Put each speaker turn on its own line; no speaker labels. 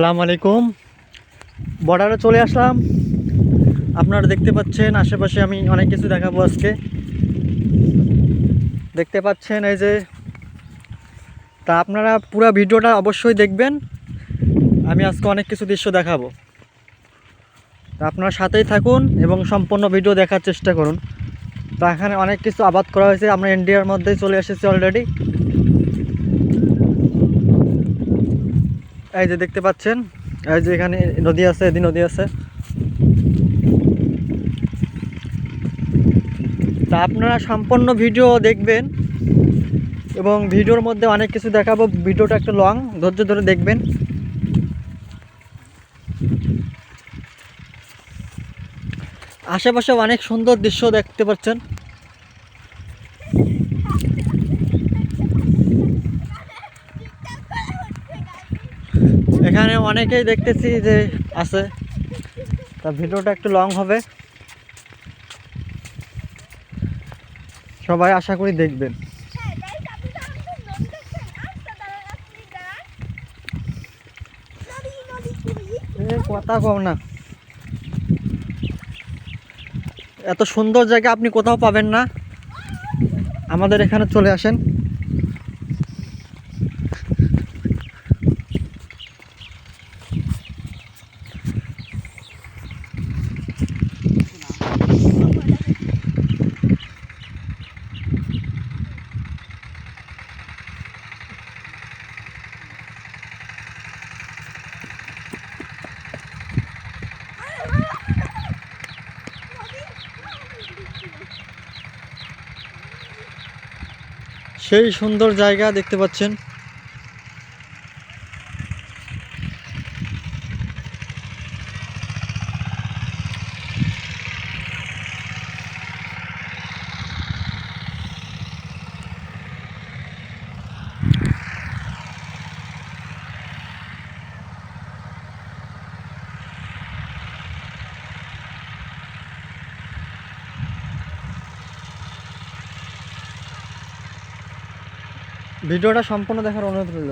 আসসালামু আলাইকুম বর্ডারে চলে আসলাম। আপনারা দেখতে পাচ্ছেন, আশেপাশে আমি অনেক কিছু দেখাবো আজকে। দেখতে পাচ্ছেন এই যে, তা আপনারা পুরো ভিডিওটা অবশ্যই দেখবেন। আমি আজকে অনেক কিছু দৃশ্য দেখাবো। তা আপনারা সাথেই থাকুন এবং সম্পূর্ণ ভিডিও দেখার চেষ্টা করুন। তা এখানে অনেক কিছু আবাদ করা হয়েছে। আমরা ইন্ডিয়ার মধ্যেই চলে এসেছি অলরেডি এই যে দেখতে পাচ্ছেন, এই যে এখানে নদী আছে, এদিন নদী আছে। তা আপনারা সম্পূর্ণ ভিডিও দেখবেন এবং ভিডিওর মধ্যে অনেক কিছু দেখাবো। ভিডিওটা একটু লং, ধৈর্য ধরে দেখবেন। আশেপাশে অনেক সুন্দর দৃশ্য দেখতে পাচ্ছেন। এখানে অনেকেই দেখতেছি যে আছে। তা ভিডিওটা একটু লং হবে। সবাই আশা করি দেখবেন। কথা কম না। এত সুন্দর জায়গা আপনি কোথাও পাবেন না। আমাদের এখানে চলে আসেন। সেই সুন্দর জায়গা দেখতে পাচ্ছেন। ভিডিওটা সম্পূর্ণ দেখার অনুরোধ রইল।